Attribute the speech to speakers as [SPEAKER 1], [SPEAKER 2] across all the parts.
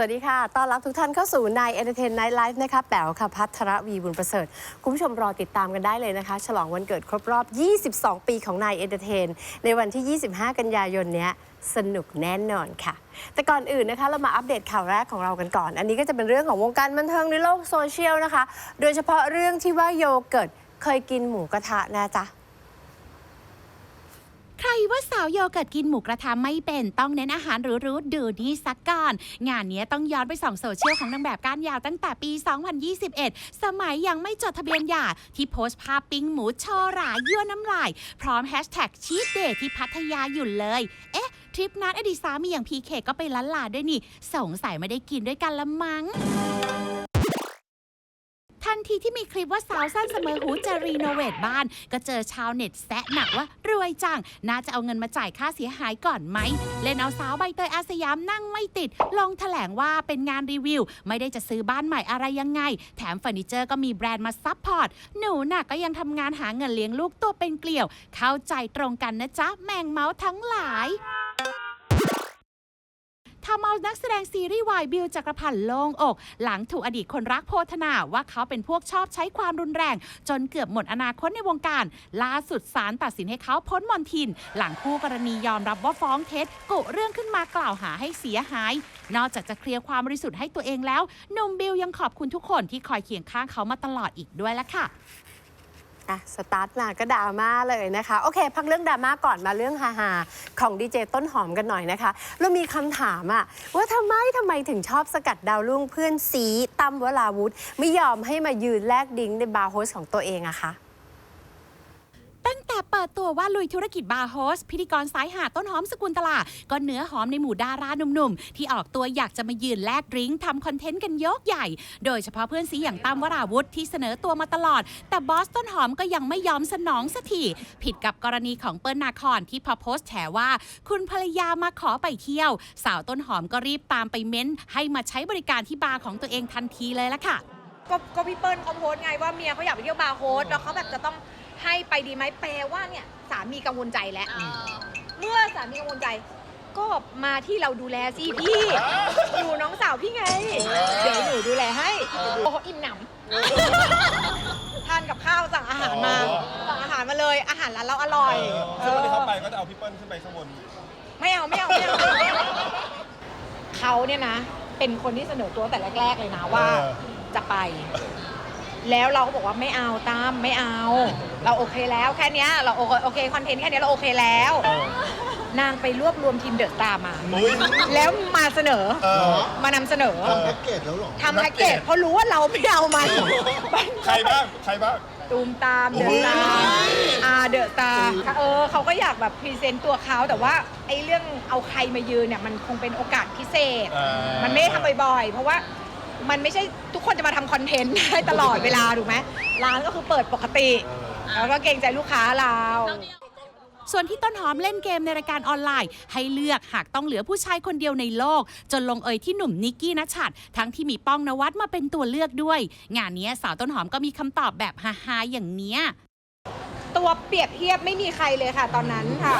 [SPEAKER 1] สวัสดีค่ะ ต้อนรับทุกท่านเข้าสู่นายเอนเตอร์เทนไนท์ไลฟ์นะคะ แป๋วค่ะพัทรวีบุญประเสริฐ คุณผู้ชมรอติดตามกันได้เลยนะคะ ฉลองวันเกิดครบรอบ 22 ปีของนายเอนเตอร์เทน ในวันที่ 25 กันยายนเนี้ยสนุกแน่นอนค่ะ แต่ก่อนอื่นนะคะ เรามาอัปเดตข่าวแรกของเรากันก่อน อันนี้ก็จะเป็นเรื่องของวงการบันเทิงในโลกโซเชียลนะคะ โดยเฉพาะเรื่องที่ว่าโยเกิร์ตเคยกินหมูกระทะนะจ๊ะ
[SPEAKER 2] ใครว่าสาวโยเกิร์ตกินหมูกระทะไม่เป็นต้องเน้นอาหารหรูๆดูนี่สักก่อน งานนี้ต้องย้อนไปส่องโซเชียลของนางแบบก้านยาวตั้งแต่ปี 2021 สมัยยังไม่จดทะเบียนหย่าที่โพสต์ภาพปิ้งหมูโชว์หรายั่วน้ำลาย พร้อมแฮชแท็กชีตเดย์ที่พัทยาอยู่เลย เอ๊ะ ทริปนั้นอดีตสามีอย่างพีเคก็ไปล้านลาด้วยนี่ สงสัยไม่ได้กินด้วยกันละมั้ง ทันทีที่มีคลิปว่าสาวสั้นเสมอหูจะรีโนเวทบ้าน ก็เจอชาวเน็ตแซะหนักว่ารวยจัง น่าจะเอาเงินมาจ่ายค่าเสียหายก่อนไหม เล่นเอาสาวใบเตยอาสยามนั่งไม่ติด ลงแถลงว่าเป็นงานรีวิว ไม่ได้จะซื้อบ้านใหม่อะไรยังไง แถมเฟอร์นิเจอร์ก็มีแบรนด์มาซัพพอร์ต หนูน่ะก็ยังทำงานหาเงินเลี้ยงลูกตัวเป็นเกลียว เข้าใจตรงกันนะจ๊ะแมงเมาส์ทั้งหลาย ทำเอานักแสดงซีรีส์วายบิวจักรพันธ์โล่งอก หลังถูกอดีตคนรักโพธนาว่าเขาเป็นพวกชอบใช้ความรุนแรง จนเกือบหมดอนาคตในวงการ ล่าสุดศาลตัดสินให้เขาพ้นมนทิน หลังคู่กรณียอมรับว่าฟ้องเท็จกุเรื่องขึ้นมากล่าวหาให้เสียหาย นอกจากจะเคลียร์ความบริสุทธิ์ให้ตัวเองแล้วหนุ่มบิวยังขอบคุณทุกคนที่คอยเคียงข้างเขามาตลอดอีกด้วยละค่ะ
[SPEAKER 1] อะ สตาร์ทมาก็ดราม่าเลยนะคะ โอเค พักเรื่องดราม่าก่อนมาเรื่องฮาๆของดีเจต้นหอมกันหน่อยนะคะเรามีคำถามอะว่าทำไมทำไมถึงชอบสกัดดาวรุ่งเพื่อนสีตั้มวราวุธ ไม่ยอมให้มายืนแลกดิ้งในบาร์โฮสของตัวเองอะคะ
[SPEAKER 2] ตั้งแต่เปิดตัวว่าลุยธุรกิจบาร์โฮส พิธีกรสายหาต้นหอมสกุลตลา ก็เนื้อหอมในหมู่ดาราหนุ่มๆ ที่ออกตัวอยากจะมายืนแลกดริ้งทำคอนเทนต์กันยกใหญ่ โดยเฉพาะเพื่อนซีอย่างตั้มวราวุธที่เสนอตัวมาตลอด แต่บอสต้นหอมก็ยังไม่ยอมสนองสักทีผิดกับกรณีของเปิ้ลนาคอนที่พอโพสต์แฉว่า คุณภรรยามาขอไปเที่ยว สาวต้นหอมก็รีบตามไปเม้น ให้มาใช้บริการที่บาร์ของตัวเองทันทีเลยละค่ะ
[SPEAKER 3] ก็ก็พี่เปิ้ลเขาโพสต์ไงว่าเมียเขาอยากไปเที่ยวบาร์โฮสแล้วเขาแบบจะต้อง ให้ไปดีไหมแปลว่าเนี่ยสามีกังวลใจแล้ว เมื่อสามีกังวลใจ ก็มาที่เราดูแลสิพี่อยู่น้องสาวพี่ไง เดี๋ยวหนูดูแลให้โอ้โหอิ่มหนำทานกับข้าวสั่งอาหารมาสั่งอาหารมาเลย อาหารร้านเราอร่อย
[SPEAKER 4] ซึ่งวันที่เข้าไป
[SPEAKER 3] เออ
[SPEAKER 4] ก็จะเอาพี่เปิ้ลขึ้นไปข้างบน
[SPEAKER 3] ไม่เอาไม่เอาไม่เอาไม่เอาเขาเนี่ยนะ เป็นคนที่เสนอตัวแต่แรก ๆ เลยนะว่า
[SPEAKER 4] เออ
[SPEAKER 3] จะไป แล้วเราก็บอกว่าไม่เอาตามไม่เอา เราโอเคแล้วแค่เนี้ยเราโอเคโอเคคอนเทนต์แค่เนี้ยเราโอเคแล้ว นางไปรวบรวมทีมเดอะสตาร์มา
[SPEAKER 4] อุ้ย
[SPEAKER 3] แล้วมาเสนอ
[SPEAKER 4] เออ
[SPEAKER 3] มานำเสนอ
[SPEAKER 4] เออ
[SPEAKER 5] แพ็กเกจแล้วเหรอ
[SPEAKER 3] ทำแพ็กเกจเพราะรู้ว่าเราไม่เอามัน
[SPEAKER 4] ใครบ้าง ใครบ้าง
[SPEAKER 3] ตูมตามเดอะสตาร์อาเดอะสตาร์เออเขาก็อยากแบบพรีเซนต์ตัวเขาแต่ว่าไอ้เรื่องเอาใครมายืนเนี่ยมันคงเป็นโอกาสพิเศษ
[SPEAKER 4] อ่ามั
[SPEAKER 3] มันไม่ได้ทำบ่อยๆ เพราะว่า มันไม่ใช่ทุกคนจะมาทำคอนเทนต์ได้ตลอดเวลาถูกไหมร้านก็คือเปิดปกติ แล้วก็เกรงใจลูกค้าเรา
[SPEAKER 2] ส่วนที่ต้นหอมเล่นเกมในรายการออนไลน์ ให้เลือกหากต้องเหลือผู้ชายคนเดียวในโลก จนลงเอยที่หนุ่มนิกกี้นัชชัดทั้งที่มีป้องนวัดมาเป็นตัวเลือกด้วย งานนี้สาวต้นหอมก็มีคำตอบแบบฮาๆอย่างเนี้ย
[SPEAKER 3] ตัวเปรียบเทียบไม่มีใครเลยค่ะ ตอนนั้นค่ะ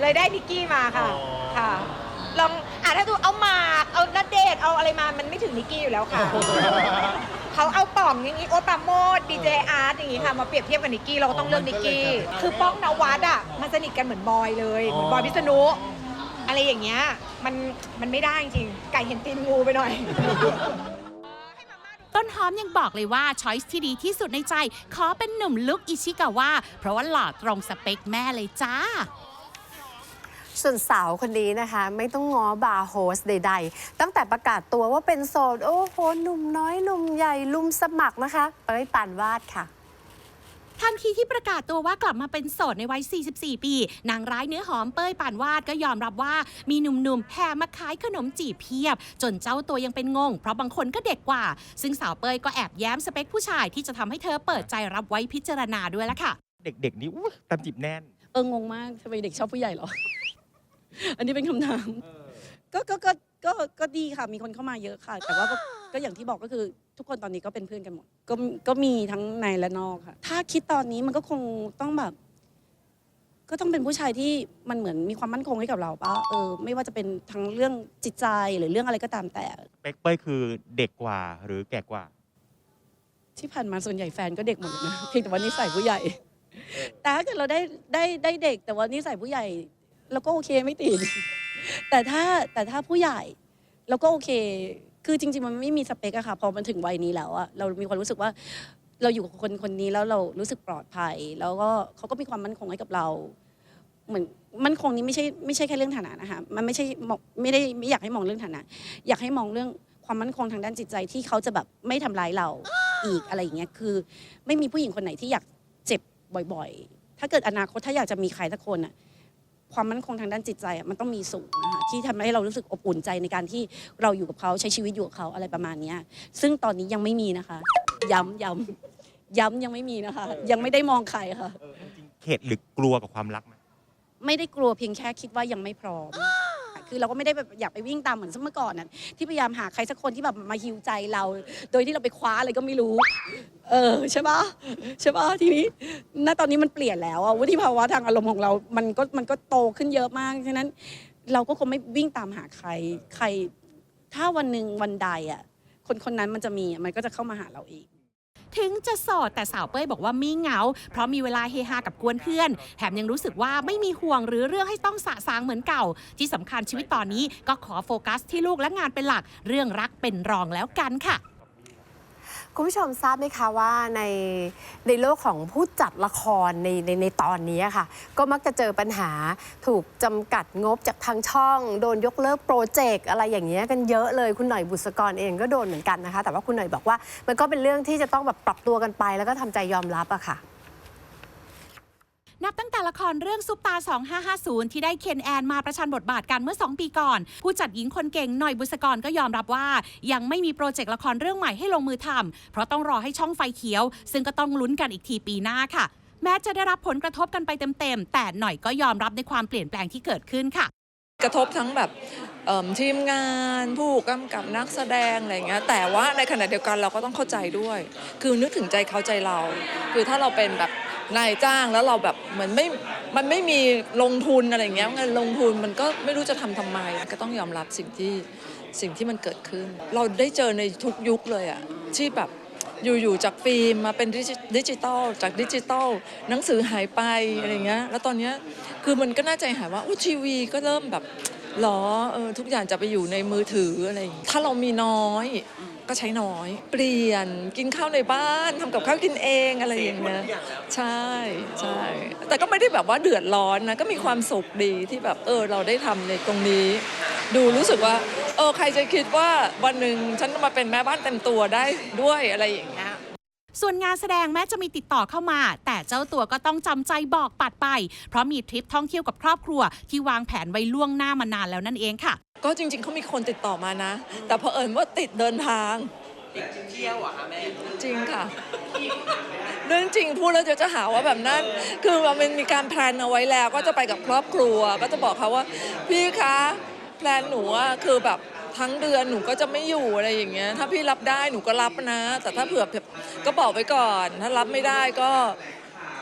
[SPEAKER 3] เลยได้นิกกี้มาค่ะ
[SPEAKER 4] อ๋อ
[SPEAKER 3] ค่ะลองอะถ้าดูเอาหมาก เอานาเดทเอาอะไรมามันไม่ถึงนิกกี้อยู่แล้วค่ะ เขาเอาป่องอย่างนี้โอ๊ตปราโมดดีเจอาร์ตอย่างนี้ค่ะมาเปรียบเทียบกับนิกกี้เราก็ต้องเลือกนิกกี้คือป้องนวัดอะมันสนิทกันเหมือนบอยเลยเหมือนบอยพิษณุอะไรอย่างเงี้ยมันมันไม่ได้จริงๆไก่เห็นตีนงูไปหน่อย
[SPEAKER 2] ต้นหอมยังบอกเลยว่าช้อยส์ที่ดีที่สุดในใจ ขอเป็นหนุ่มลุคอิชิกาวะเพราะว่าหล่อตรงสเปคแม่เลยจ้า
[SPEAKER 1] ส่วนสาวคนนี้นะคะ ไม่ต้องง้อบาร์โฮสใด ๆ ตั้งแต่ประกาศตัวว่าเป็นโสด โอ้โหหนุ่มน้อยหนุ่มใหญ่ลุมสมัครนะคะ เป้ยปานวาดค่ะ
[SPEAKER 2] ทันทีที่ประกาศตัวว่ากลับมาเป็นโสดในวัย 44 ปี นางร้ายเนื้อหอมเป้ยป่านวาดก็ยอมรับว่ามีหนุ่มๆแห่มาขายขนมจีบเพียบ จนเจ้าตัวยังเป็นงง เพราะบางคนก็เด็กกว่า ซึ่งสาวเป้ยก็แอบแย้มสเปคผู้ชายที่จะทำให้เธอเปิดใจรับไว้พิจารณาด้วยละค่ะ
[SPEAKER 6] เด็กๆ นี่อู้ตามจีบแน่น
[SPEAKER 7] เอองงมากทำไมเด็กชอบผู้ใหญ่เหรอ อันนี้เป็นคำถามก็ก็ก็ก็ก็ดีค่ะ มีคนเข้ามาเยอะค่ะ แต่ว่าก็ก็อย่างที่บอกก็คือ ทุกคนตอนนี้ก็เป็นเพื่อนกันหมด ก็ก็มีทั้งในและนอกค่ะ ถ้าคิดตอนนี้มันก็คงต้องแบบ ก็ต้องเป็นผู้ชายที่มันเหมือนมีความมั่นคงให้กับเราปะเออไม่ว่าจะเป็นทั้งเรื่องจิตใจหรือเรื่องอะไรก็ตามแต่
[SPEAKER 6] เป๊กเป้ยคือเด็กกว่าหรือแก่กว่า
[SPEAKER 7] ที่ผ่านมาส่วนใหญ่แฟนก็เด็กหมดเลยนะเพียงแต่ว่านิสัยผู้ใหญ่ แต่ถ้าเกิดเราได้ได้ได้เด็ก แต่ว่านิสัยผู้ใหญ่ เราก็โอเคไม่ติด แต่ถ้าแต่ถ้าผู้ใหญ่เราก็โอเค คือจริง ๆ มันไม่มีสเปกอะค่ะ พอมันถึงวัยนี้แล้วอะเรามีความรู้สึกว่า เราอยู่กับคนคนนี้แล้วเรารู้สึกปลอดภัย แล้วก็เขาก็มีความมั่นคงให้กับเรา เหมือนมั่นคงนี้ไม่ใช่ไม่ใช่แค่เรื่องฐานะนะคะ มันไม่ใช่มองไม่ได้ไม่อยากให้มองเรื่องฐานะ อยากให้มองเรื่องความมั่นคงทางด้านจิตใจที่เขาจะแบบไม่ทำร้ายเราอีกอะไรอย่างเงี้ย คือ ไม่มีผู้หญิงคนไหนที่อยากเจ็บบ่อย ๆ ถ้าเกิดอนาคตถ้าอยากจะมีใครสักคนอะ ความมั่นคงทางด้านจิตใจอะมันต้องมีสูงนะคะที่ทำให้เรารู้สึกอบอุ่นใจในการที่เราอยู่กับเขาใช้ชีวิตอยู่กับเขาอะไรประมาณเนี้ยซึ่งตอนนี้ยังไม่มีนะคะ ย้ำย้ำย้ำยังไม่มีนะคะ ยังไม่ได้มองใครค่ะ
[SPEAKER 6] เข็ดหรือกลัวกับความรักไหม
[SPEAKER 7] ไม่ได้กลัวเพียงแค่คิดว่ายังไม่พร้อม คือเราก็ไม่ได้แบบอยากไปวิ่งตามเหมือนเมื่อก่อนน่ะที่พยายามหาใครสักคนที่แบบมาฮิวใจเรา โดยที่เราไปคว้าอะไรก็ไม่รู้ เออใช่ปะใช่ปะทีนี้ณตอนนี้มันเปลี่ยนแล้วอะวุฒิภาวะทางอารมณ์ของเรา มันก็มันก็โตขึ้นเยอะมากฉะนั้น เราก็คงไม่วิ่งตามหาใคร ใคร ถ้าวันหนึ่งวันใดอะคนคนนั้นมันจะมีมันก็จะเข้ามาหาเราเอง
[SPEAKER 2] ถึงจะโสดแต่สาวเป้ยบอกว่าไม่เหงา เพราะมีเวลาเฮฮากับกวนเพื่อน แถมยังรู้สึกว่าไม่มีห่วงหรือเรื่องให้ต้องสะสางเหมือนเก่า ที่สำคัญชีวิตตอนนี้ก็ขอโฟกัสที่ลูกและงานเป็นหลัก เรื่องรักเป็นรองแล้วกันค่ะ
[SPEAKER 1] คุณผู้ชมทราบไหมคะว่าในในโลกของผู้จัดละครในในในตอนนี้ค่ะ ก็มักจะเจอปัญหาถูกจำกัดงบจากทางช่อง โดนยกเลิกโปรเจกต์อะไรอย่างเงี้ยกันเยอะเลยคุณหน่อยบุษกรเองก็โดนเหมือนกันนะคะ แต่ว่าคุณหน่อยบอกว่ามันก็เป็นเรื่องที่จะต้องแบบปรับตัวกันไป แล้วก็ทำใจยอมรับอะค่ะ
[SPEAKER 2] นับตั้งแต่ละครเรื่องซุปตา 2550 ที่ได้เคนแอนมาประชันบทบาทกันเมื่อ 2 ปีก่อน ผู้จัดหญิงคนเก่งหน่อยบุษกรก็ยอมรับว่า ยังไม่มีโปรเจกต์ละครเรื่องใหม่ให้ลงมือทำเพราะต้องรอให้ช่องไฟเขียว ซึ่งก็ต้องลุ้นกันอีกทีปีหน้าค่ะ แม้จะได้รับผลกระทบกันไปเต็มๆแต่หน่อยก็ยอมรับในความเปลี่ยนแปลงที่เกิดขึ้นค่ะ
[SPEAKER 5] กระทบทั้งแบบเอิ่มทีมงานผู้กำกับนักแสดงอะไรอย่างเงี้ยแต่ว่าในขณะเดียวกันเราก็ต้องเข้าใจด้วย คือนึกถึงใจเขาใจเรา คือถ้าเราเป็นแบบ นายจ้างแล้วเราแบบเหมือนไม่มันไม่มีลงทุนอะไรอย่างเงี้ยเงินลงทุนมันก็ไม่รู้จะทำทำไม ก็ต้องยอมรับสิ่งที่สิ่งที่มันเกิดขึ้น เราได้เจอในทุกยุคเลยอะที่แบบอยู่ๆจากฟิล์มมาเป็นดิจิตอลจากดิจิตอลหนังสือหายไปอะไรเงี้ยแล้วตอนเนี้ยคือมันก็น่าใจหายว่าอู้ทีวีก็เริ่มแบบ หรอเออทุกอย่างจะไปอยู่ในมือถืออะไรอย่างงี้ถ้าเรามีน้อยก็ใช้น้อย เปลี่ยนกินข้าวในบ้านทำกับข้าวกินเองอะไรอย่างเงี้ยใช่ใช่แต่ก็ไม่ได้แบบว่าเดือดร้อนนะก็มีความสุขดีที่แบบเออเราได้ทำในตรงนี้ ดูรู้สึกว่า เออใครจะคิดว่าวันหนึ่งฉันมาเป็นแม่บ้านเต็มตัวได้ด้วยอะไรอย่างเงี้ย
[SPEAKER 2] ส่วนงานแสดงแม้จะมีติดต่อเข้ามา แต่เจ้าตัวก็ต้องจำใจบอกปัดไป เพราะมีทริปท่องเที่ยวกับครอบครัว ที่วางแผนไว้ล่วงหน้ามานานแล้วนั่นเองค่ะ
[SPEAKER 5] ก็จริง ๆเขามีคนติดต่อมานะ แต่เผอิญว่าติดเดินทาง
[SPEAKER 8] เที่ยวอะคะแม่
[SPEAKER 5] จริงค่ะเรื่องจริงพูดแล้วเดี๋ยวจะหาว่าแบบนั้น คือมันมีการแพลนเอาไว้แล้ว ก็จะไปกับครอบครัว ก็จะบอกเขาว่า พี่คะแพลนหนูอะคือแบบ ทั้งเดือนหนูก็จะไม่อยู่อะไรอย่างเงี้ย ถ้าพี่รับได้หนูก็รับนะ แต่ถ้าเผื่อก็บอกไว้ก่อน ถ้ารับไม่ได้ก็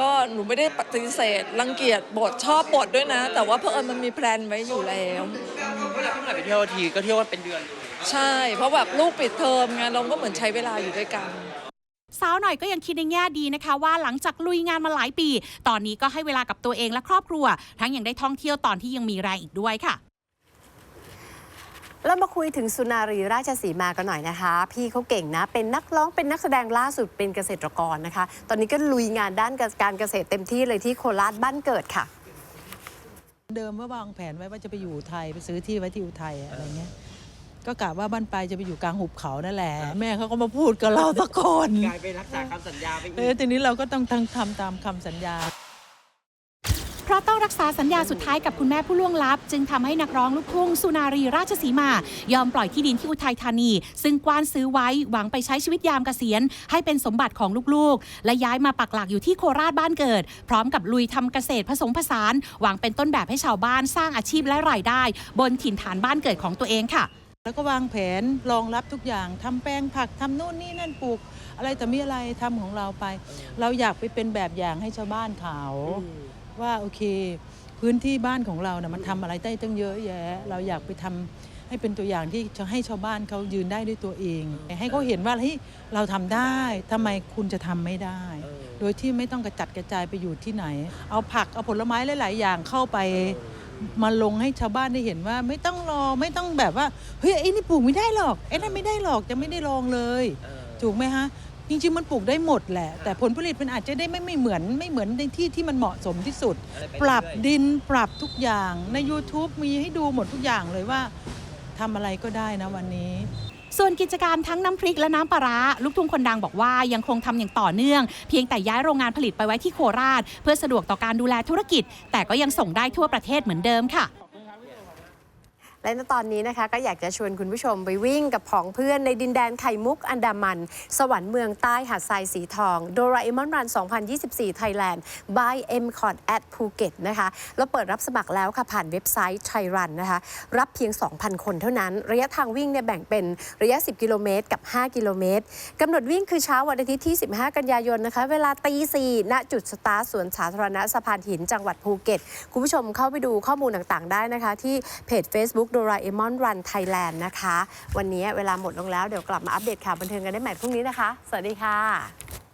[SPEAKER 5] ก็หนูไม่ได้ปฏิเสธรังเกียจบทชอบบทด้วยนะ แต่ว่าเพอเอิญมันมีแพลนไว้อยู่แล้ว
[SPEAKER 8] เวลาพี่หน่อยไปเที่ยวทีก็เที่ยวกันเป็นเดือนเลย
[SPEAKER 5] ใช่ เพราะแบบลูกปิดเทอมไงเราก็เหมือนใช้เวลาอยู่ด้วยกัน
[SPEAKER 2] สาวหน่อยก็ยังคิดในแง่ดีนะคะ ว่าหลังจากลุยงานมาหลายปี ตอนนี้ก็ให้เวลากับตัวเองและครอบครัว ทั้งยังได้ท่องเที่ยวตอนที่ยังมีแรงอีกด้วยค่ะ
[SPEAKER 1] แล้วมาคุยถึงสุนารีราชสีมากันหน่อยนะคะ พี่เขาเก่งนะ เป็นนักร้องเป็นนักแสดงล่าสุดเป็นเกษตรกรนะคะ ตอนนี้ก็ลุยงานด้านการเกษตรเต็มที่เลยที่โคราชบ้านเกิดค่ะ
[SPEAKER 9] เดิมว่าวางแผนไว้ว่าจะไปอยู่อุทัยไปซื้อที่ไว้ที่อุทัยอะไรเงี้ยก็กะว่าบ้านปลายจะไปอยู่กลางหุบเขานั่นแหละ แม่เขาก็มาพูดกับเราตะก่อน
[SPEAKER 8] กลายเป็นรักษาคำสัญญาไปอี
[SPEAKER 9] เออกทีนี้เราก็ต้องทำทำตามคำสัญญา
[SPEAKER 2] เพ ราะต้องรักษาสัญญาสุดท้ายกับคุณแม่ผู้ล่วงลับ จึงทำให้นักร้องลูกทุ่งสุนารีราชสีมา ยอมปล่อยที่ดินที่อุทัยธานี ซึ่งกว้านซื้อไว้หวังไปใช้ชีวิตยามเกษียณ ให้เป็นสมบัติของลูกๆ และย้ายมาปักหลักอยู่ที่โคราชบ้านเกิด พร้อมกับลุยทำเกษตรผสมผสาน หวังเป็นต้นแบบให้ชาวบ้านสร้างอาชีพและรายได้ บนถิ่นฐานบ้านเกิดของตัวเองค่ะ
[SPEAKER 9] แล้วก็วางแผนรองรับทุกอย่างทำแปลงผักทำนู่นนี่นั่นปลูก อะไรแต่มีอะไรทำของเราไป เราอยากไปเป็นแบบอย่างให้ชาวบ้านเขา
[SPEAKER 8] อืม
[SPEAKER 9] ว่าโอเค พื้นที่บ้านของเรานะ่ะมันทำอะไรได้ตั้งเยอะแยะ เราอยากไปทำให้เป็นตัวอย่างที่จะให้ชาวบ้านเขายืนได้ด้วยตัวเอง ให้เขาเห็นว่าเฮ้ยเราทำได้ทำไมคุณจะทำไม่ได้ โดยที่ไม่ต้องกระจัดกระจายไปอยู่ที่ไหน เอาผักเอาผลไม้หลาย ๆ อย่างเข้าไปมาลงให้ชาวบ้านได้เห็นว่าไม่ต้องรอไม่ต้องแบบว่าเฮ้ยไอ้นี่ปลูกไม่ได้หรอกไอ้นั่นไม่ได้หรอกจะไม่ได้ลองเลยถูกไหมฮะ จริงๆมันปลูกได้หมดแหละ แต่ผลผลิตมันอาจจะได้ไม่ไม่เหมือนไม่เหมือนในที่ที่มันเหมาะสมที่สุด ปรับดินปรับทุกอย่างใน YouTube มีให้ดูหมดทุกอย่างเลยว่าทำอะไรก็ได้นะวันนี้
[SPEAKER 2] ส่วนกิจการทั้งน้ำพริกและน้ำปลาร้าลูกทุ่งคนดังบอกว่ายังคงทำอย่างต่อเนื่อง เพียงแต่ย้ายโรงงานผลิตไปไว้ที่โคราช เพื่อสะดวกต่อการดูแลธุรกิจ แต่ก็ยังส่งได้ทั่วประเทศเหมือนเดิมค่ะ
[SPEAKER 1] และในตอนนี้นะคะก็อยากจะชวนคุณผู้ชมไปวิ่งกับผองเพื่อนในดินแดนไข่มุกอันดามัน สวรรค์เมืองใต้หาดทรายสีทองโดราเอมอนรัน 2024ไทยแลนด์ by m c o t at Phuket นะคะแล้วเปิดรับสมัครแล้วค่ะผ่านเว็บไซต์ไทยรันนะคะรับเพียง 2,000 คนเท่านั้น ระยะทางวิ่งเนี่ยแบ่งเป็นระยะ 10 กิโลเมตร กับ 5 กิโลเมตรกำหนดวิ่งคือเช้าวันอาทิตย์ที่ 15 กันยายนนะคะเวลาตี4ณจุดสตาร์สวนสาธารณะสะพานหินจังหวัดภูเก็ตคุณผู้ชมเข้าไปดูข้อมูลต่างๆ ได้นะคะที่เพจ Facebook โดราเอมอนรันไทยแลนด์นะคะ วันนี้เวลาหมดลงแล้วเดี๋ยวกลับมาอัปเดตข่าวบันเทิงกันได้ใหม่พรุ่งนี้นะคะ สวัสดีค่ะ